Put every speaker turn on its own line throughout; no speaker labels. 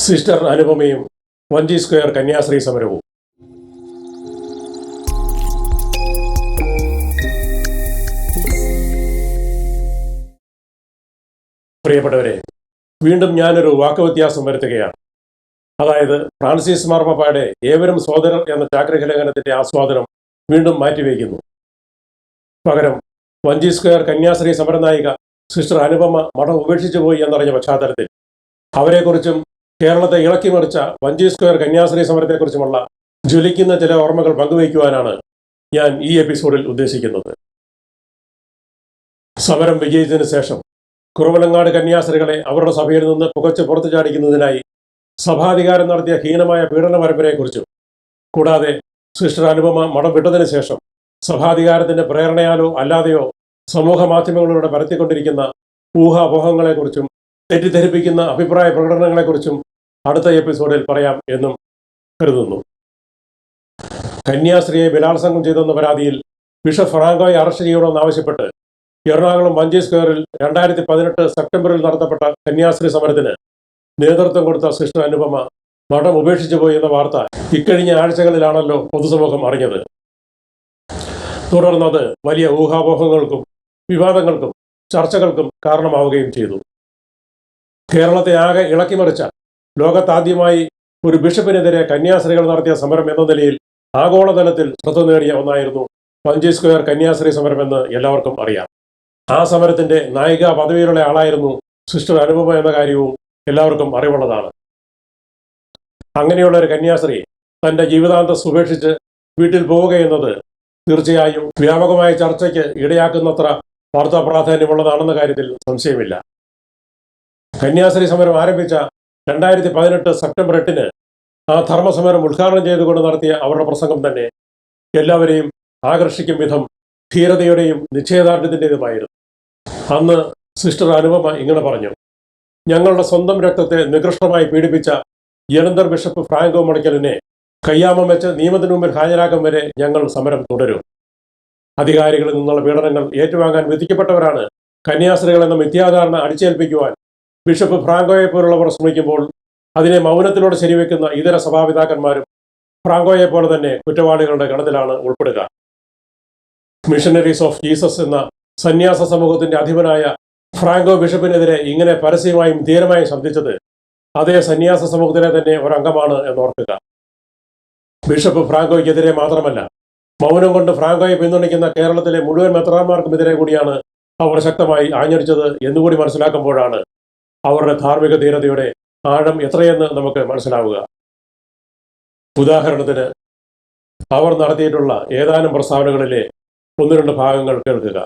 Sister അനുപമയും വഞ്ചി square കന്യാശ്രീ സമരവും. പ്രിയപ്പെട്ടവരെ വീണ്ടും ഞാനൊരു വാക്കുവ്യത്യാസം വരുത്തുകയാണ്. അതായത് ഫ്രാൻസിസ് മാർപ്പാപ്പയുടെ ഏവരും സോദരർ എന്ന ചാക്രികലേഖനത്തിന്റെ ആസ്വാദനം വീണ്ടും മാറ്റിവെക്കുന്നു. പകരം വഞ്ചി സ്ക്വയർ കന്യാശ്രീ സമരനായിക സിസ്റ്റർ അനുപമ മഠം ഉപേക്ഷിച്ചു പോയി എന്നറിഞ്ഞ പശ്ചാത്തലത്തിൽ അവരെക്കുറിച്ചും കേരളത്തെ ഇളക്കിമറിച്ച വഞ്ചി സ്ക്വയർ കന്യാസ്ത്രീ സമരത്തെക്കുറിച്ചുമുള്ള ജ്വലിക്കുന്ന ചില ഓർമ്മകൾ പങ്കുവയ്ക്കുവാനാണ് ഞാൻ ഈ എപ്പിസോഡിൽ ഉദ്ദേശിക്കുന്നത്. സമരം വിജയിച്ചതിന് ശേഷം കുറവലങ്ങാട് കന്യാസ്ത്രീകളെ അവരുടെ സഭയിൽ നിന്ന് പുകച്ച് പുറത്തു ചാടിക്കുന്നതിനായി സഭാധികാരം നടത്തിയ ഹീനമായ പീഡന പരമ്പരയെക്കുറിച്ചും കൂടാതെ സിസ്റ്റർ അനുപമ മഠം വിട്ടതിനു ശേഷം സഭാധികാരത്തിന്റെ പ്രേരണയാലോ അല്ലാതെയോ സമൂഹ മാധ്യമങ്ങളിലൂടെ പരത്തിക്കൊണ്ടിരിക്കുന്ന ഊഹാപോഹങ്ങളെക്കുറിച്ചും തെറ്റിദ്ധരിപ്പിക്കുന്ന അഭിപ്രായ പ്രകടനങ്ങളെക്കുറിച്ചും അടുത്ത എപ്പിസോഡിൽ പറയാം എന്നും കരുതുന്നു. കന്യാസ്ത്രീയെ ബലാത്സംഗം ചെയ്തെന്ന പരാതിയിൽ ബിഷപ്പ് ഫ്രാങ്കോയെ അറസ്റ്റ് ചെയ്യണമെന്നാവശ്യപ്പെട്ട് എറണാകുളം വഞ്ചി സ്ക്വയറിൽ രണ്ടായിരത്തി പതിനെട്ട് സെപ്റ്റംബറിൽ നടത്തപ്പെട്ട കന്യാസ്ത്രീ സമരത്തിന് നേതൃത്വം കൊടുത്ത സിസ്റ്റർ അനുപമ മഠം ഉപേക്ഷിച്ചു പോയി എന്ന വാർത്ത ഇക്കഴിഞ്ഞ ആഴ്ചകളിലാണല്ലോ പൊതുസമൂഹം അറിഞ്ഞത്. തുടർന്നത് വലിയ ഊഹാപോഹങ്ങൾക്കും വിവാദങ്ങൾക്കും ചർച്ചകൾക്കും കാരണമാവുകയും ചെയ്തു. കേരളത്തെ ആകെ ഇളക്കിമറിച്ച ലോകത്താദ്യമായി ഒരു ബിഷപ്പിനെതിരെ കന്യാസ്ത്രീകൾ നടത്തിയ സമരം എന്ന നിലയിൽ ആഗോളതലത്തിൽ ശ്രദ്ധ നേടിയ ഒന്നായിരുന്നു പഞ്ചി സ്ക്വയർ കന്യാസ്ത്രീ സമരം എന്ന് എല്ലാവർക്കും അറിയാം. ആ സമരത്തിന്റെ നായിക പദവിയിലുള്ള ആളായിരുന്നു സിസ്റ്റർ അനുപമ എന്ന കാര്യവും എല്ലാവർക്കും അറിവുള്ളതാണ്. അങ്ങനെയുള്ള ഒരു കന്യാസ്ത്രീ തന്റെ ജീവിതാന്തസ് ഉപേക്ഷിച്ച് വീട്ടിൽ പോവുക എന്നത് തീർച്ചയായും വ്യാപകമായ ചർച്ചയ്ക്ക് ഇടയാക്കുന്നത്ര വാർത്താ പ്രാധാന്യമുള്ളതാണെന്ന കാര്യത്തിൽ സംശയമില്ല. കന്യാസ്ത്രീ സമരം ആരംഭിച്ച രണ്ടായിരത്തി പതിനെട്ട് സെപ്റ്റംബർ എട്ടിന് ആ ധർമ്മസമരം ഉദ്ഘാടനം ചെയ്തുകൊണ്ട് നടത്തിയ അവരുടെ പ്രസംഗം തന്നെ എല്ലാവരെയും ആകർഷിക്കും വിധം ധീരതയുടെയും നിശ്ചയദാർഢ്യത്തിന്റെതുമായിരുന്നു അന്ന് സിസ്റ്റർ അനുപമ ഇങ്ങനെ പറഞ്ഞു ഞങ്ങളുടെ സ്വന്തം രക്തത്തെ നികൃഷ്ടമായി പീഡിപ്പിച്ച ജലന്ധർ ബിഷപ്പ് ഫ്രാങ്കോ മുടക്കലിനെ കയ്യാമം വെച്ച് നിയമത്തിനു മുമ്പിൽ ഹാജരാക്കും വരെ ഞങ്ങൾ സമരം തുടരും. അധികാരികളിൽ നിന്നുള്ള പീഡനങ്ങൾ ഏറ്റുവാങ്ങാൻ വിധിക്കപ്പെട്ടവരാണ് കന്യാസ്ത്രീകൾ എന്ന മിഥ്യാധാരണ അടിച്ചേൽപ്പിക്കുവാൻ ബിഷപ്പ് ഫ്രാങ്കോയെ പോലുള്ളവർ ശ്രമിക്കുമ്പോൾ അതിനെ മൗനത്തിലൂടെ ശരിവെക്കുന്ന ഇതര സഭാപിതാക്കന്മാരും ഫ്രാങ്കോയെ പോലെ തന്നെ കുറ്റവാളികളുടെ ഗണത്തിലാണ് ഉൾപ്പെടുക. മിഷനറീസ് ഓഫ് ജീസസ് എന്ന സന്യാസ സമൂഹത്തിന്റെ അധിപനായ ഫ്രാങ്കോ ബിഷപ്പിനെതിരെ ഇങ്ങനെ പരസ്യമായും ധീരമായും ശബ്ദിച്ചത് അതേ സന്യാസ സമൂഹത്തിലെ തന്നെ ഒരംഗമാണ് എന്നോർക്കുക. ബിഷപ്പ് ഫ്രാങ്കോയ്ക്കെതിരെ മാത്രമല്ല മൗനം കൊണ്ട് ഫ്രാങ്കോയെ പിന്തുണയ്ക്കുന്ന കേരളത്തിലെ മുഴുവൻ മെത്രാന്മാർക്കുമെതിരെ കൂടിയാണ് അവർ ശക്തമായി ആഞ്ഞടിച്ചത് എന്നുകൂടി മനസ്സിലാക്കുമ്പോഴാണ് അവരുടെ ധാർമ്മിക ധീരതയുടെ ആഴം എത്രയെന്ന് നമുക്ക് മനസ്സിലാവുക. ഉദാഹരണത്തിന് അവർ നടത്തിയിട്ടുള്ള ഏതാനും പ്രസ്താവനകളിലെ ഒന്ന് രണ്ട് ഭാഗങ്ങൾ കേൾക്കുക.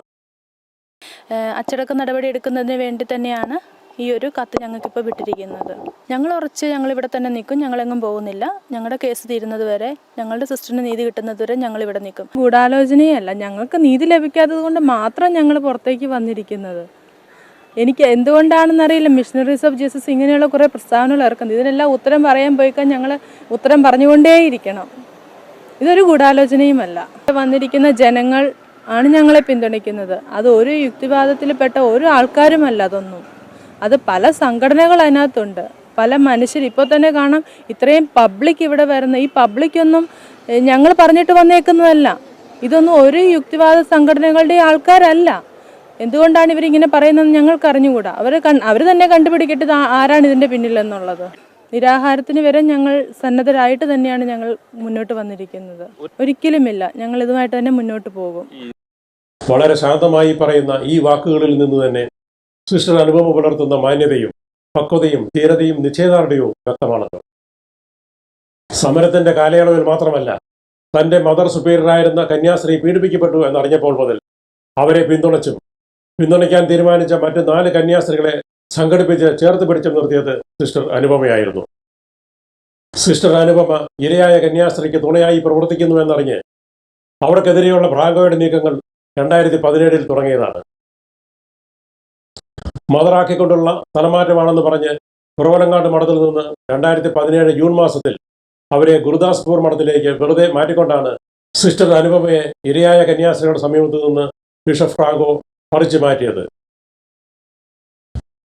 അച്ചടക്ക നടപടി എടുക്കുന്നതിന് വേണ്ടി തന്നെയാണ് ഈ ഒരു കത്ത് ഞങ്ങൾക്കിപ്പോൾ വിട്ടിരിക്കുന്നത്. ഞങ്ങൾ ഉറച്ച് ഞങ്ങൾ ഇവിടെ തന്നെ നിൽക്കും ഞങ്ങളെങ്ങും പോകുന്നില്ല. ഞങ്ങളുടെ കേസ് തീരുന്നത് വരെ ഞങ്ങളുടെ സിസ്റ്ററിന് നീതി കിട്ടുന്നത് വരെ ഞങ്ങൾ ഇവിടെ നിൽക്കും. ഗൂഢാലോചനയല്ല ഞങ്ങൾക്ക് നീതി ലഭിക്കാത്തത് കൊണ്ട് മാത്രം ഞങ്ങൾ പുറത്തേക്ക് വന്നിരിക്കുന്നത്. എനിക്ക് എന്തുകൊണ്ടാണെന്നറിയില്ല മിഷണറീസ് ഓഫ് ജീസസ് ഇങ്ങനെയുള്ള കുറേ പ്രസ്താവനകൾ ഇറക്കുന്നത് ഇതിനെല്ലാം ഉത്തരം പറയാൻ പോയിക്കാൻ ഞങ്ങൾ ഉത്തരം പറഞ്ഞുകൊണ്ടേയിരിക്കണം. ഇതൊരു ഗൂഢാലോചനയുമല്ല. വന്നിരിക്കുന്ന ജനങ്ങൾ ആണ് ഞങ്ങളെ പിന്തുണയ്ക്കുന്നത്. അത് ഒരു യുക്തിവാദത്തിൽപ്പെട്ട ഒരു ആൾക്കാരുമല്ല അതൊന്നും. അത് പല സംഘടനകൾ അതിനകത്തുണ്ട്. പല മനുഷ്യർ ഇപ്പോൾ തന്നെ കാണാം ഇത്രയും പബ്ലിക് ഇവിടെ വരുന്ന ഈ പബ്ലിക്കൊന്നും ഞങ്ങൾ പറഞ്ഞിട്ട് വന്നേക്കുന്നതല്ല. ഇതൊന്നും ഒരു യുക്തിവാദ സംഘടനകളുടെ ആൾക്കാരല്ല. എന്തുകൊണ്ടാണ് ഇവരിങ്ങനെ പറയുന്നത് ഞങ്ങൾക്ക് അറിഞ്ഞുകൂടാ. അവർ അവർ തന്നെ കണ്ടുപിടിക്കട്ടെ ആരാണ് ഇതിന്റെ പിന്നിലെന്നുള്ളത്. നിരാഹാരത്തിന് വരെ ഞങ്ങൾ സന്നദ്ധരായിട്ട് തന്നെയാണ് ഞങ്ങൾ മുന്നോട്ട് വന്നിരിക്കുന്നത്. ഒരിക്കലുമില്ല. ഞങ്ങൾ ഇതുമായിട്ട് തന്നെ മുന്നോട്ട് പോകും.
വളരെ ശാന്തമായി പറയുന്ന ഈ വാക്കുകളിൽ നിന്ന് തന്നെ സിസ്റ്റർ അനുഭവം പുലർത്തുന്ന മാന്യതയും പക്വതയും ധീരതയും നിശ്ചയദാർഢ്യവും വ്യക്തമാണല്ലോ. സമരത്തിന്റെ കാലയളവിൽ മാത്രമല്ല തന്റെ മദർ സുപ്പീരിയറായിരുന്ന കന്യാസ്ത്രീ പീഡിപ്പിക്കപ്പെട്ടു എന്നറിഞ്ഞപ്പോൾ മുതൽ അവരെ പിന്തുണച്ചും പിന്തുണയ്ക്കാൻ തീരുമാനിച്ച മറ്റ് നാല് കന്യാസ്ത്രീകളെ സംഘടിപ്പിച്ച് ചേർത്ത് പിടിച്ചു നിർത്തിയത് സിസ്റ്റർ അനുപമയായിരുന്നു. സിസ്റ്റർ അനുപമ ഇരയായ കന്യാസ്ത്രീക്ക് തുണയായി പ്രവർത്തിക്കുന്നു എന്നറിഞ്ഞ് അവർക്കെതിരെയുള്ള ഫ്രാങ്കോയുടെ നീക്കങ്ങൾ രണ്ടായിരത്തി പതിനേഴിൽ തുടങ്ങിയതാണ്. മദറാക്കിക്കൊണ്ടുള്ള സ്ഥലമാറ്റമാണെന്ന് പറഞ്ഞ് പുറവലങ്ങാട് മഠത്തിൽ നിന്ന് രണ്ടായിരത്തി പതിനേഴ് ജൂൺ മാസത്തിൽ അവരെ ഗുരുദാസ്പൂർ മഠത്തിലേക്ക് വെറുതെ മാറ്റിക്കൊണ്ടാണ് സിസ്റ്റർ അനുപമയെ ഇരയായ കന്യാസ്ത്രീയുടെ സമീപത്തു നിന്ന് ബിഷപ്പ് ഫ്രാങ്കോ പറിച്ചു മാറ്റിയത്.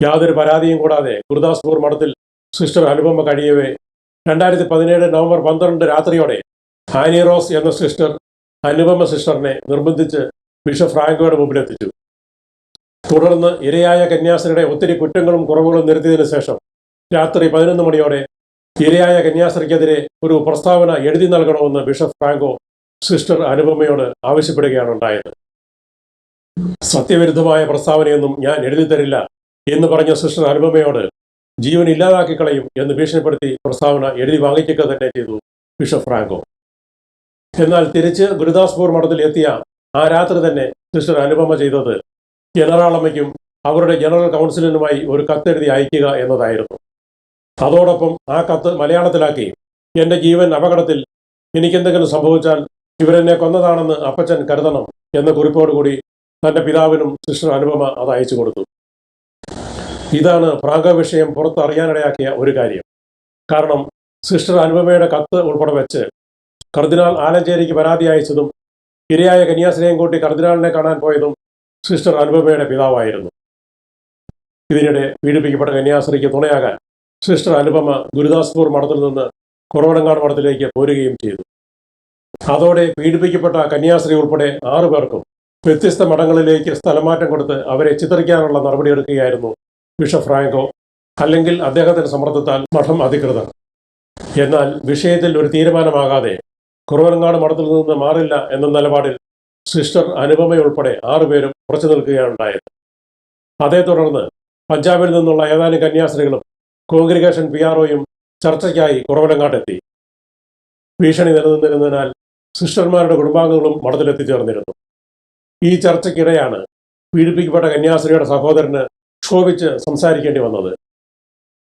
യാതൊരു പരാതിയും കൂടാതെ ഗുരുദാസ്പൂർ മഠത്തിൽ സിസ്റ്റർ അനുപമ കഴിയവേ രണ്ടായിരത്തി പതിനേഴ് നവംബർ പന്ത്രണ്ട് രാത്രിയോടെ ഹാനി റോസ് എന്ന സിസ്റ്റർ അനുപമ സിസ്റ്ററിനെ നിർബന്ധിച്ച് ബിഷപ്പ് ഫ്രാങ്കോയുടെ മുമ്പിലെത്തിച്ചു. തുടർന്ന് ഇരയായ കന്യാസ്ത്രീയുടെ ഒത്തിരി കുറ്റങ്ങളും കുറവുകളും നിരത്തിയതിനു ശേഷം രാത്രി പതിനൊന്ന് മണിയോടെ ഇരയായ കന്യാസ്ത്രീക്കെതിരെ ഒരു പ്രസ്താവന എഴുതി നൽകണമെന്ന് ബിഷപ്പ് ഫ്രാങ്കോ സിസ്റ്റർ അനുപമയോട് ആവശ്യപ്പെടുകയാണ് ഉണ്ടായത്. സത്യവിരുദ്ധമായ പ്രസ്താവനയൊന്നും ഞാൻ എഴുതി തരില്ല എന്ന് പറഞ്ഞ സിസ്റ്റർ അനുപമയോട് ജീവൻ ഇല്ലാതാക്കി കളയും എന്ന് ഭീഷണിപ്പെടുത്തി പ്രസ്താവന എഴുതി വാങ്ങിക്കുക തന്നെ ചെയ്തു ബിഷപ്പ് ഫ്രാങ്കോ. എന്നാൽ തിരിച്ച് ഗുരുദാസ്പൂർ മഠത്തിൽ എത്തിയ ആ രാത്രി തന്നെ സിസ്റ്റർ അനുപമ ചെയ്തത് ജനറാളമ്മയ്ക്കും അവരുടെ ജനറൽ കൗൺസിലിനുമായി ഒരു കത്തെഴുതി അയക്കുക എന്നതായിരുന്നു. അതോടൊപ്പം ആ കത്ത് മലയാളത്തിലാക്കി. എന്റെ ജീവൻ അപകടത്തിൽ എനിക്കെന്തെങ്കിലും സംഭവിച്ചാൽ ഇവരെന്നെ കൊന്നതാണെന്ന് അപ്പച്ചൻ കരുതണം എന്ന കുറിപ്പോടുകൂടി തന്റെ പിതാവിനും സിസ്റ്റർ അനുപമ അത് അയച്ചു കൊടുത്തു. ഇതാണ് പ്രാഗ വിഷയം പുറത്തറിയാനിടയാക്കിയ ഒരു കാര്യം. കാരണം സിസ്റ്റർ അനുപമയുടെ കത്ത് ഉൾപ്പെടെ വെച്ച് കർദിനാൾ ആലഞ്ചേരിക്ക് പരാതി അയച്ചതും ഇരയായ കന്യാസ്ത്രീയും കൂട്ടി കർദിനാളിനെ കാണാൻ പോയതും സിസ്റ്റർ അനുപമയുടെ പിതാവായിരുന്നു. ഇതിനിടെ പീഡിപ്പിക്കപ്പെട്ട കന്യാസ്ത്രീക്ക് തുണയാകാൻ സിസ്റ്റർ അനുപമ ഗുരുദാസ്പൂർ മഠത്തിൽ നിന്ന് കുറവടങ്ങാട് മഠത്തിലേക്ക് പോരുകയും ചെയ്തു. അതോടെ പീഡിപ്പിക്കപ്പെട്ട കന്യാസ്ത്രീ ഉൾപ്പെടെ ആറു പേർക്കും വ്യത്യസ്ത മഠങ്ങളിലേക്ക് സ്ഥലമാറ്റം കൊടുത്ത് അവരെ ചിത്രിക്കാനുള്ള നടപടിയെടുക്കുകയായിരുന്നു ബിഷപ്പ് ഫ്രാങ്കോ. അല്ലെങ്കിൽ അദ്ദേഹത്തിന്റെ സമ്മർദ്ദത്താൽ മഠം അധികൃതർ. എന്നാൽ വിഷയത്തിൽ ഒരു തീരുമാനമാകാതെ കുറവനങ്ങാട് മഠത്തിൽ നിന്ന് മാറില്ല എന്ന നിലപാടിൽ സിസ്റ്റർ അനുപമയുൾപ്പെടെ ആറുപേരും ഉറച്ചു നിൽക്കുകയാണുണ്ടായത് അതേ തുടർന്ന് പഞ്ചാബിൽ നിന്നുള്ള ഏതാനും കന്യാസ്ത്രീകളും കോൺഗ്രിഗേഷൻ പി ആർഒയും ചർച്ചയ്ക്കായി കുറവനങ്ങാട്ടെത്തി ഭീഷണി നിലനിന്നിരുന്നതിനാൽ സിസ്റ്റർമാരുടെ കുടുംബാംഗങ്ങളും മഠത്തിലെത്തിച്ചേർന്നിരുന്നു. ഈ ചർച്ചയ്ക്കിടെയാണ് പീഡിപ്പിക്കപ്പെട്ട കന്യാസ്ത്രീയുടെ സഹോദരന് ക്ഷോഭിച്ച് സംസാരിക്കേണ്ടി വന്നത്.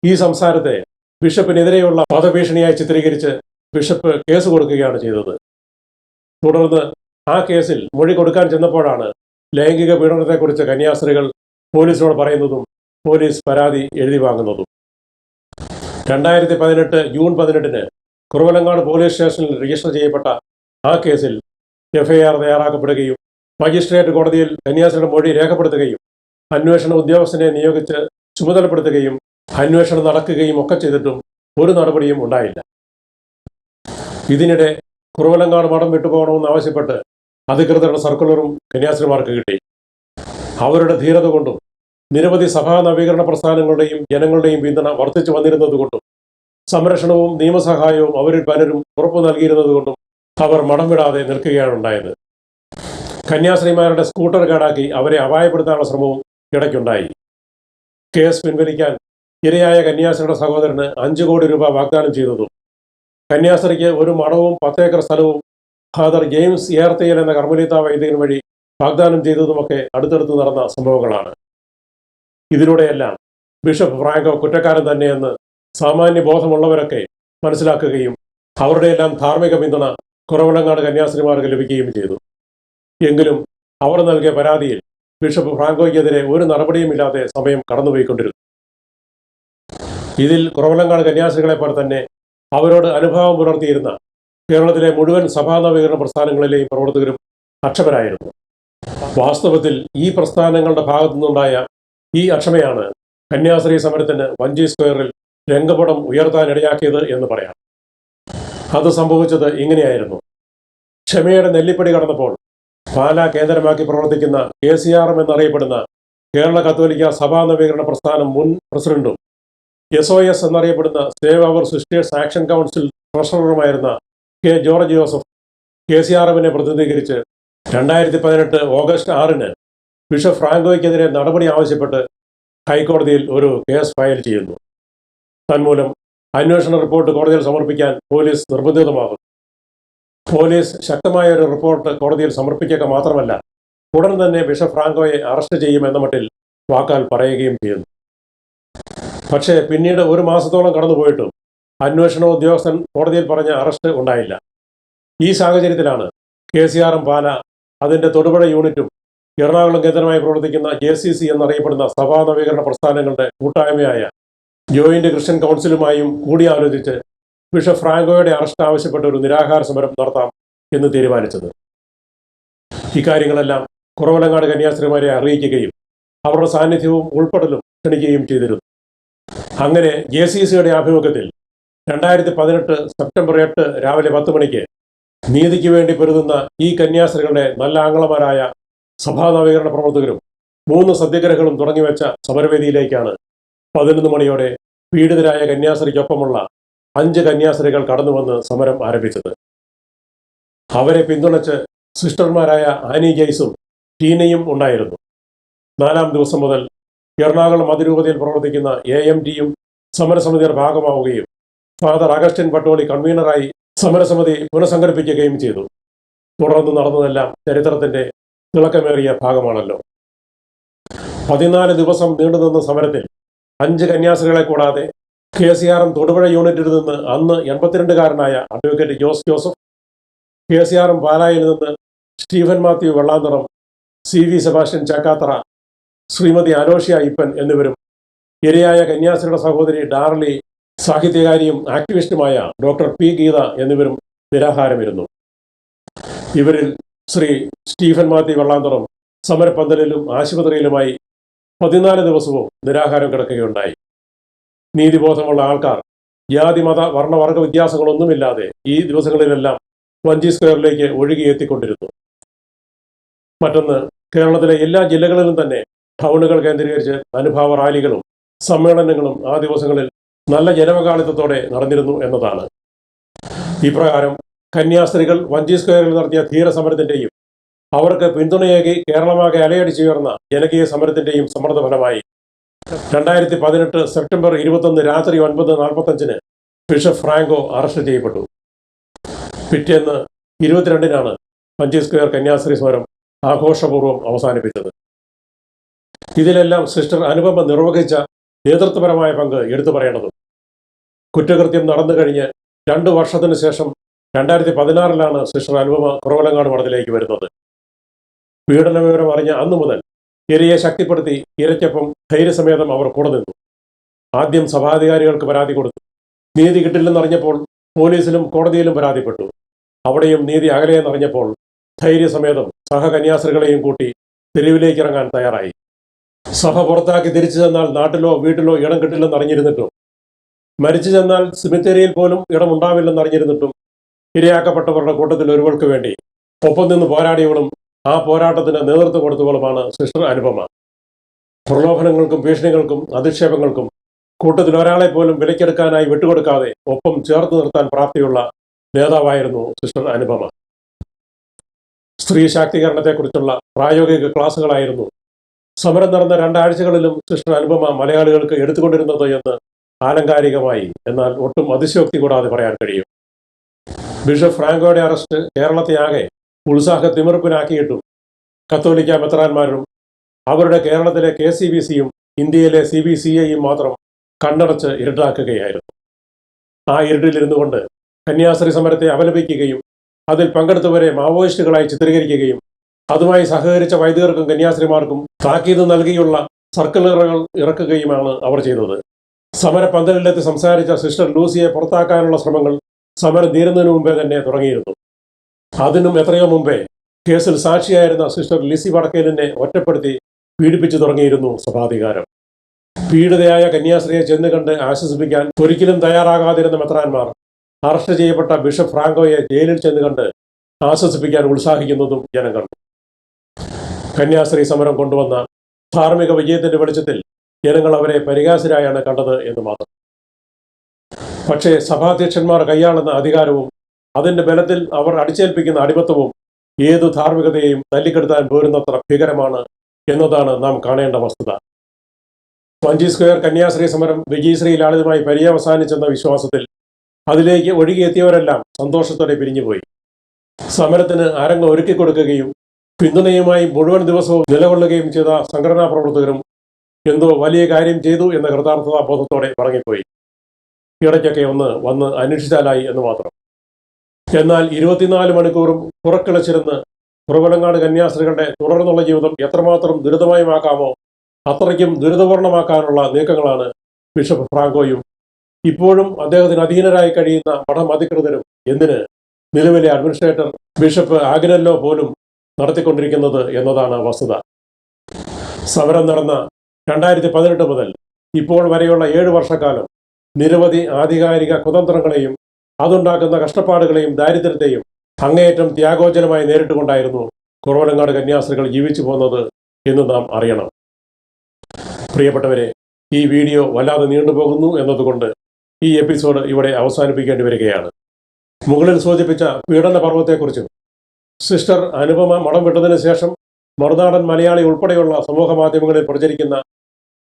ഈ സംസാരത്തെ ബിഷപ്പിനെതിരെയുള്ള വധഭീഷണിയായി ചിത്രീകരിച്ച് ബിഷപ്പ് കേസ് കൊടുക്കുകയാണ് ചെയ്തത്. തുടർന്ന് ആ കേസിൽ മൊഴി കൊടുക്കാൻ ചെന്നപ്പോഴാണ് ലൈംഗിക പീഡനത്തെക്കുറിച്ച് കന്യാസ്ത്രീകൾ പോലീസിനോട് പറയുന്നതും പോലീസ് പരാതി എഴുതി വാങ്ങുന്നതും. രണ്ടായിരത്തി പതിനെട്ട് ജൂൺ പതിനെട്ടിന് കുറവലങ്ങാട് പോലീസ് സ്റ്റേഷനിൽ രജിസ്റ്റർ ചെയ്യപ്പെട്ട ആ കേസിൽ എഫ്ഐആർ തയ്യാറാക്കപ്പെടുകയും മജിസ്ട്രേറ്റ് കോടതിയിൽ കന്യാസ്ത്രീയുടെ മൊഴി രേഖപ്പെടുത്തുകയും അന്വേഷണ ഉദ്യോഗസ്ഥനെ നിയോഗിച്ച് ചുമതലപ്പെടുത്തുകയും അന്വേഷണം നടക്കുകയും ഒക്കെ ചെയ്തിട്ടും ഒരു നടപടിയും ഉണ്ടായില്ല. ഇതിനിടെ കുറവലങ്ങാട് മഠം വിട്ടുപോകണമെന്ന് ആവശ്യപ്പെട്ട് അധികൃതരുടെ സർക്കുലറും കന്യാസ്ത്രീമാർക്ക് കിട്ടി. അവരുടെ ധീരത കൊണ്ടും നിരവധി സഭാ നവീകരണ പ്രസ്ഥാനങ്ങളുടെയും ജനങ്ങളുടെയും പിന്തുണ വർദ്ധിച്ചു വന്നിരുന്നതുകൊണ്ടും സംരക്ഷണവും നിയമസഹായവും അവരിൽ പലരും ഉറപ്പു നൽകിയിരുന്നതുകൊണ്ടും അവർ മഠം വിടാതെ നിൽക്കുകയാണ് ഉണ്ടായത്. കന്യാസ്ത്രീമാരുടെ സ്കൂട്ടർ കേടാക്കി അവരെ അപായപ്പെടുത്താനുള്ള ശ്രമവും ഇടയ്ക്കുണ്ടായി. കേസ് പിൻവലിക്കാൻ ഇരയായ കന്യാസ്ത്രീയുടെ സഹോദരന് അഞ്ചു കോടി രൂപ വാഗ്ദാനം ചെയ്തതും കന്യാസ്ത്രീക്ക് ഒരു മഠവും പത്തേക്കർ സ്ഥലവും ഫാദർ ജെയിംസ് ഏർത്തയ്യൽ എന്ന കർമ്മലീത വൈദികൻ വഴി വാഗ്ദാനം ചെയ്തതുമൊക്കെ അടുത്തടുത്ത് നടന്ന സംഭവങ്ങളാണ്. ഇതിലൂടെയെല്ലാം ബിഷപ്പ് ഫ്രാങ്കോ കുറ്റക്കാരൻ തന്നെയെന്ന് സാമാന്യ ബോധമുള്ളവരൊക്കെ മനസ്സിലാക്കുകയും അവരുടെയെല്ലാം ധാർമ്മിക പിന്തുണ കുറവിലങ്ങാട് കന്യാസ്ത്രീമാർക്ക് ലഭിക്കുകയും ചെയ്തു. എങ്കിലും അവർ നൽകിയ പരാതിയിൽ ബിഷപ്പ് ഫ്രാങ്കോയ്ക്കെതിരെ ഒരു നടപടിയുമില്ലാതെ സമയം കടന്നുപോയിക്കൊണ്ടിരുന്നു. ഇതിൽ കുറവലങ്ങാട് കന്യാസികളെ പോലെ തന്നെ അവരോട് അനുഭാവം പുലർത്തിയിരുന്ന കേരളത്തിലെ മുഴുവൻ സഭാ നവീകരണ പ്രസ്ഥാനങ്ങളിലെയും പ്രവർത്തകരും അക്ഷമരായിരുന്നു. വാസ്തവത്തിൽ ഈ പ്രസ്ഥാനങ്ങളുടെ ഭാഗത്തു നിന്നുണ്ടായ ഈ അക്ഷമയാണ് കന്യാസ്ത്രീ സമരത്തിന് വഞ്ചി സ്ക്വയറിൽ രംഗപടം ഉയർത്താനിടയാക്കിയത് എന്ന് പറയാം. അത് സംഭവിച്ചത് ഇങ്ങനെയായിരുന്നു. ക്ഷമയുടെ നെല്ലിപ്പടി കടന്നപ്പോൾ പാലാ കേന്ദ്രമാക്കി പ്രവർത്തിക്കുന്ന കെ സി ആർ എം എന്നറിയപ്പെടുന്ന കേരള കത്തോലിക്ക സഭാ നവീകരണ പ്രസ്ഥാനം മുൻ പ്രസിഡന്റും എസ് ഒ എസ് എന്നറിയപ്പെടുന്ന save our sisters action council ട്രഷററുമായിരുന്ന K George Joseph K C R എമ്മിനെ പ്രതിനിധീകരിച്ച് രണ്ടായിരത്തി പതിനെട്ട് ഓഗസ്റ്റ് ആറിന് ബിഷപ്പ് ഫ്രാങ്കോയ്ക്കെതിരെ നടപടി ആവശ്യപ്പെട്ട് ഹൈക്കോടതിയിൽ ഒരു കേസ് ഫയൽ ചെയ്യുന്നു. തന്മൂലം അന്വേഷണ റിപ്പോർട്ട് കോടതിയിൽ സമർപ്പിക്കാൻ പോലീസ് നിർബന്ധിതമാകും പോലീസ് ശക്തമായ ഒരു റിപ്പോർട്ട് കോടതിയിൽ സമർപ്പിക്കുക മാത്രമല്ല ഉടൻ തന്നെ ബിഷപ്പ് ഫ്രാങ്കോയെ അറസ്റ്റ് ചെയ്യുമെന്ന മട്ടിൽ വാക്കാൽ പറയുകയും ചെയ്യുന്നു. പക്ഷേ പിന്നീട് ഒരു മാസത്തോളം കടന്നുപോയിട്ടും അന്വേഷണ ഉദ്യോഗസ്ഥൻ കോടതിയിൽ പറഞ്ഞ അറസ്റ്റ് ഉണ്ടായില്ല. ഈ സാഹചര്യത്തിലാണ് കെ സി എം പാല അതിന്റെ തൊടുപുഴ യൂണിറ്റും എറണാകുളം കേന്ദ്രമായി പ്രവർത്തിക്കുന്ന ജെ സി സി എന്നറിയപ്പെടുന്ന സഭാ നവീകരണ പ്രസ്ഥാനങ്ങളുടെ കൂട്ടായ്മയായ ജോയിന്റ് ക്രിസ്ത്യൻ കൗൺസിലുമായും കൂടിയാലോചിച്ച് ബിഷപ്പ് ഫ്രാങ്കോയുടെ അറസ്റ്റ് ആവശ്യപ്പെട്ട ഒരു നിരാഹാര സമരം നടത്താം എന്ന് തീരുമാനിച്ചത്. ഇക്കാര്യങ്ങളെല്ലാം കുറവലങ്ങാട് കന്യാസ്ത്രീമാരെ അറിയിക്കുകയും അവരുടെ സാന്നിധ്യവും ഉൾപ്പെടലും ക്ഷണിക്കുകയും ചെയ്തിരുന്നു. അങ്ങനെ ജെ സി സിയുടെ ആഭിമുഖ്യത്തിൽ രണ്ടായിരത്തി പതിനെട്ട് സെപ്റ്റംബർ എട്ട് രാവിലെ പത്ത് മണിക്ക് നീതിക്ക് വേണ്ടി പൊരുതുന്ന ഈ കന്യാസ്ത്രീകളുടെ നല്ല ആംഗളമാരായ സഭാ നവീകരണ പ്രവർത്തകരും മൂന്ന് സത്യഗ്രഹങ്ങളും തുടങ്ങിവെച്ച സമരവേദിയിലേക്കാണ് പതിനൊന്ന് മണിയോടെ പീഡിതരായ കന്യാസ്ത്രീക്കൊപ്പമുള്ള അഞ്ച് കന്യാസ്ത്രീകൾ കടന്നു വന്ന് സമരം ആരംഭിച്ചത്. അവരെ പിന്തുണച്ച് സിസ്റ്റർമാരായ ആനി ജെയ്സും ടീനയും ഉണ്ടായിരുന്നു. നാലാം ദിവസം മുതൽ എറണാകുളം അതിരൂപതയിൽ പ്രവർത്തിക്കുന്ന എ എം ടിയും സമരസമിതിയുടെ ഭാഗമാവുകയും ഫാദർ അഗസ്റ്റിൻ പട്ടോളി കൺവീനറായി സമരസമിതി പുനഃസംഘടിപ്പിക്കുകയും ചെയ്തു. തുടർന്ന് നടന്നതെല്ലാം ചരിത്രത്തിന്റെ തിളക്കമേറിയ ഭാഗമാണല്ലോ. പതിനാല് ദിവസം നീണ്ടുനിന്ന സമരത്തിൽ അഞ്ച് കന്യാസ്ത്രീകളെ കൂടാതെ K C R M Thodupuzha യൂണിറ്റിൽ നിന്ന് അന്ന് എൺപത്തിരണ്ടുകാരനായ advocate Jose Joseph K C R M പാലായിൽ നിന്ന് Stephen Mathew Vellantharam C V Sebastian Chakkathara Shrimati Anoshya Ippan എന്നിവരും ഇരയായ കന്യാസ്ത്രീയുടെ സഹോദരി ഡാർലി സാഹിത്യകാരിയും ആക്ടിവിസ്റ്റുമായ ഡോക്ടർ പി ഗീത എന്നിവരും നിരാഹാരമിരുന്നു. ഇവരിൽ ശ്രീ സ്റ്റീഫൻ മാത്യു വെള്ളാന്തറം സമരപ്പന്തലിലും ആശുപത്രിയിലുമായി പതിനാല് ദിവസവും നിരാഹാരം കിടക്കുകയുണ്ടായി. നീതിബോധമുള്ള ആൾക്കാർ. ജാതി മത വർണവർഗ വ്യത്യാസങ്ങളൊന്നുമില്ലാതെ ഈ ദിവസങ്ങളിലെല്ലാം വഞ്ചി സ്ക്വയറിലേക്ക് ഒഴുകിയെത്തിക്കൊണ്ടിരുന്നു മറ്റൊന്ന് കേരളത്തിലെ എല്ലാ ജില്ലകളിലും തന്നെ ടൗണുകൾ കേന്ദ്രീകരിച്ച് അനുഭാവ റാലികളും സമ്മേളനങ്ങളും ആ ദിവസങ്ങളിൽ നല്ല ജനപങ്കാളിത്തത്തോടെ നടന്നിരുന്നു എന്നതാണ്. ഇപ്രകാരം കന്യാസ്ത്രീകൾ വഞ്ചി സ്ക്വയറിൽ നടത്തിയ ധീരസമരത്തിന്റെയും അവർക്ക് പിന്തുണയേകി കേരളമാകെ അലയടിച്ചുയർന്ന ജനകീയ സമരത്തിന്റെയും സമ്മർദ്ദ ഫലമായി രണ്ടായിരത്തി പതിനെട്ട് സെപ്റ്റംബർ ഇരുപത്തൊന്ന് രാത്രി ഒൻപത് നാൽപ്പത്തഞ്ചിന് ബിഷപ്പ് ഫ്രാങ്കോ അറസ്റ്റ് ചെയ്യപ്പെട്ടു. പിറ്റേന്ന് ഇരുപത്തിരണ്ടിനാണ് പഞ്ചി സ്ക്വയർ കന്യാസ്ത്രീ സമരം ആഘോഷപൂർവം അവസാനിപ്പിച്ചത്. ഇതിലെല്ലാം സിസ്റ്റർ അനുപമ നിർവഹിച്ച നേതൃത്വപരമായ പങ്ക് എടുത്തു പറയേണ്ടതും കുറ്റകൃത്യം നടന്നു കഴിഞ്ഞ് രണ്ടു വർഷത്തിന് ശേഷം രണ്ടായിരത്തി പതിനാറിലാണ് സിസ്റ്റർ അനുപമ കുറവലങ്ങാട് മഠത്തിലേക്ക് വരുന്നത്. പീഡന വിവരം അറിഞ്ഞ അന്നു മുതൽ ഇരയെ ശക്തിപ്പെടുത്തി ഇരയ്ക്കൊപ്പം ധൈര്യസമേതം അവർ കൂടെ നിന്നു. ആദ്യം സഭാധികാരികൾക്ക് പരാതി കൊടുത്തു. നീതി കിട്ടില്ലെന്നറിഞ്ഞപ്പോൾ പോലീസിലും കോടതിയിലും പരാതിപ്പെട്ടു. അവിടെയും നീതി അകലെയെന്നറിഞ്ഞപ്പോൾ ധൈര്യസമേതം സഹകന്യാസ്ത്രീകളെയും കൂട്ടി തെരുവിലേക്ക് ഇറങ്ങാൻ തയ്യാറായി. സഭ പുറത്താക്കി തിരിച്ചു ചെന്നാൽ നാട്ടിലോ വീട്ടിലോ ഇടം കിട്ടില്ലെന്ന് അറിഞ്ഞിരുന്നിട്ടും മരിച്ചു ചെന്നാൽ സിമിത്തേരിയിൽ പോലും ഇടമുണ്ടാവില്ലെന്ന് അറിഞ്ഞിരുന്നിട്ടും ഇരയാക്കപ്പെട്ടവരുടെ കൂട്ടത്തിൽ ഒരുവൾക്ക് വേണ്ടി ഒപ്പം നിന്ന് പോരാടിയവളും ആ പോരാട്ടത്തിന് നേതൃത്വം കൊടുത്തവളുമാണ് സിസ്റ്റർ അനുപമ. പ്രലോഭനങ്ങൾക്കും ഭീഷണികൾക്കും അധിക്ഷേപങ്ങൾക്കും കൂട്ടത്തിൽ ഒരാളെ പോലും വിലക്കെടുക്കാനായി വിട്ടുകൊടുക്കാതെ ഒപ്പം ചേർത്ത് നിർത്താൻ പ്രാപ്തിയുള്ള നേതാവായിരുന്നു സിസ്റ്റർ അനുപമ. സ്ത്രീ ശാക്തീകരണത്തെക്കുറിച്ചുള്ള പ്രായോഗിക ക്ലാസുകളായിരുന്നു സമരം നടന്ന രണ്ടാഴ്ചകളിലും സിസ്റ്റർ അനുപമ മലയാളികൾക്ക് എടുത്തുകൊണ്ടിരുന്നത് എന്ന് ആലങ്കാരികമായി എന്നാൽ ഒട്ടും അതിശയോക്തി കൂടാതെ പറയാൻ കഴിയും. ബിഷപ്പ് ഫ്രാങ്കോയുടെ അറസ്റ്റ് കേരളത്തെ ആകെ ഉത്സാഹ തിമിർപ്പിനാക്കിയിട്ടും കത്തോലിക്ക മെത്രാന്മാരും അവരുടെ കേരളത്തിലെ കെ സി ബി സിയും ഇന്ത്യയിലെ സി ബി സി ഐയും മാത്രം കണ്ണടച്ച് ഇരുട്ടാക്കുകയായിരുന്നു. ആ ഇരുട്ടിലിരുന്നു കൊണ്ട് കന്യാസ്ത്രീ സമരത്തെ അപലപിക്കുകയും അതിൽ പങ്കെടുത്തവരെ മാവോയിസ്റ്റുകളായി ചിത്രീകരിക്കുകയും അതുമായി സഹകരിച്ച വൈദികർക്കും കന്യാസ്ത്രീമാർക്കും താക്കീത് നൽകിയുള്ള സർക്കുലറുകൾ ഇറക്കുകയുമാണ് അവർ ചെയ്തത്. സമര പന്തലിലെത്തി സംസാരിച്ച സിസ്റ്റർ ലൂസിയെ പുറത്താക്കാനുള്ള ശ്രമങ്ങൾ സമരം തീരുന്നതിന് മുമ്പേ തന്നെ തുടങ്ങിയിരുന്നു. അതിനും എത്രയോ മുമ്പേ കേസിൽ സാക്ഷിയായിരുന്ന സിസ്റ്റർ ലിസി വടക്കേലിനെ ഒറ്റപ്പെടുത്തി പീഡിപ്പിച്ചു തുടങ്ങിയിരുന്നു സഭാധികാരം. പീഡിതയായ കന്യാസ്ത്രീയെ ചെന്ന് കണ്ട് ആശ്വസിപ്പിക്കാൻ ഒരിക്കലും തയ്യാറാകാതിരുന്ന മെത്രാന്മാർ അറസ്റ്റ് ചെയ്യപ്പെട്ട ബിഷപ്പ് ഫ്രാങ്കോയെ ജയിലിൽ ചെന്ന് കണ്ട് ആശ്വസിപ്പിക്കാൻ ഉത്സാഹിക്കുന്നതും ജനം കണ്ടു. കന്യാസ്ത്രീ സമരം കൊണ്ടുവന്ന ധാർമ്മിക വിജയത്തിന്റെ വെളിച്ചത്തിൽ ജനങ്ങൾ അവരെ പരിഹാസരായാണ് കണ്ടത് എന്ന് മാത്രം. പക്ഷേ സഭാധ്യക്ഷന്മാർ കൈയാളുന്ന അധികാരവും അതിന്റെ ബലത്തിൽ അവർ അടിച്ചേൽപ്പിക്കുന്ന അടിമത്തവും ഏതു ധാർമ്മികതയെയും തല്ലിക്കെടുത്താൻ പോരുന്നത്ര ഭീകരമാണ് എന്നതാണ് നാം കാണേണ്ട വസ്തുത. വഞ്ചി സ്ക്വയർ കന്യാശ്രീ സമരം വിജയശ്രീ ലാളിതമായി പര്യവസാനിച്ചെന്ന വിശ്വാസത്തിൽ അതിലേക്ക് ഒഴുകിയെത്തിയവരെല്ലാം സന്തോഷത്തോടെ പിരിഞ്ഞുപോയി. സമരത്തിന് അരങ്ങ് ഒരുക്കി കൊടുക്കുകയും പിന്തുണയുമായി മുഴുവൻ ദിവസവും നിലകൊള്ളുകയും ചെയ്ത സംഘടനാ പ്രവർത്തകരും എന്തോ വലിയ കാര്യം ചെയ്തു എന്ന കൃതാർത്ഥതാ ബോധത്തോടെ മടങ്ങിപ്പോയി. ഇടയ്ക്കൊക്കെ ഒന്ന് വന്ന് അന്വേഷിച്ചാലായി എന്ന് മാത്രം. എന്നാൽ ഇരുപത്തിനാല് മണിക്കൂറും പുറക്കിളച്ചിരുന്ന് കുറവനങ്ങാട് കന്യാസ്ത്രീകളുടെ തുടർന്നുള്ള ജീവിതം എത്രമാത്രം ദുരിതമയമാക്കാമോ അത്രയ്ക്കും ദുരിതപൂർണമാക്കാനുള്ള നീക്കങ്ങളാണ് ബിഷപ്പ് ഫ്രാങ്കോയും. ഇപ്പോഴും അദ്ദേഹത്തിന് അധീനരായി കഴിയുന്ന മഠം അധികൃതരും എന്തിന്? നിലവിലെ അഡ്മിനിസ്ട്രേറ്റർ ബിഷപ്പ് ആഗ്നല്ലോ പോലും നടത്തിക്കൊണ്ടിരിക്കുന്നത് എന്നതാണ് വസ്തുത. സമരം നടന്ന രണ്ടായിരത്തി പതിനെട്ട് മുതൽ ഇപ്പോൾ വരെയുള്ള ഏഴ് വർഷക്കാലം നിരവധി ആധികാരിക കുതന്ത്രങ്ങളെയും അതുണ്ടാക്കുന്ന കഷ്ടപ്പാടുകളെയും ദാരിദ്ര്യത്തെയും അങ്ങേയറ്റം ത്യാഗോജനമായി നേരിട്ടുകൊണ്ടായിരുന്നു കുറവനങ്ങാട് കന്യാസ്ത്രീകൾ ജീവിച്ചു പോകുന്നത് എന്ന് നാം അറിയണം. പ്രിയപ്പെട്ടവരെ ഈ വീഡിയോ വല്ലാതെ നീണ്ടുപോകുന്നു എന്നതുകൊണ്ട് ഈ എപ്പിസോഡ് ഇവിടെ അവസാനിപ്പിക്കേണ്ടി വരികയാണ്. മുകളിൽ സൂചിപ്പിച്ച പീഡന പർവത്തെക്കുറിച്ചും സിസ്റ്റർ അനുപമ മടം വിട്ടതിന് ശേഷം മറുനാടൻ മലയാളി ഉൾപ്പെടെയുള്ള സമൂഹ മാധ്യമങ്ങളിൽ പ്രചരിക്കുന്ന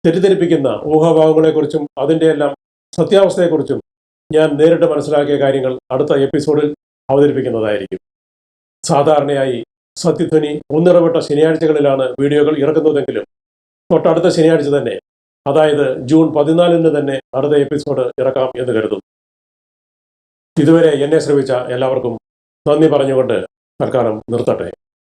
തെറ്റിദ്ധരിപ്പിക്കുന്ന ഊഹാഭാവങ്ങളെക്കുറിച്ചും അതിന്റെയെല്ലാം സത്യാവസ്ഥയെക്കുറിച്ചും ഞാൻ നേരിട്ട് മനസ്സിലാക്കിയ കാര്യങ്ങൾ അടുത്ത എപ്പിസോഡിൽ അവതരിപ്പിക്കുന്നതായിരിക്കും. സാധാരണയായി സത്യധ്വനി ഒന്നിടവിട്ട ശനിയാഴ്ചകളിലാണ് വീഡിയോകൾ ഇറക്കുന്നതെങ്കിലും തൊട്ടടുത്ത ശനിയാഴ്ച തന്നെ അതായത് ജൂൺ പതിനാലിന് തന്നെ അടുത്ത എപ്പിസോഡ് ഇറക്കാം എന്ന് കരുതുന്നു. ഇതുവരെ എന്നെ ശ്രമിച്ച എല്ലാവർക്കും നന്ദി പറഞ്ഞുകൊണ്ട് തൽക്കാലം നിർത്തട്ടെ.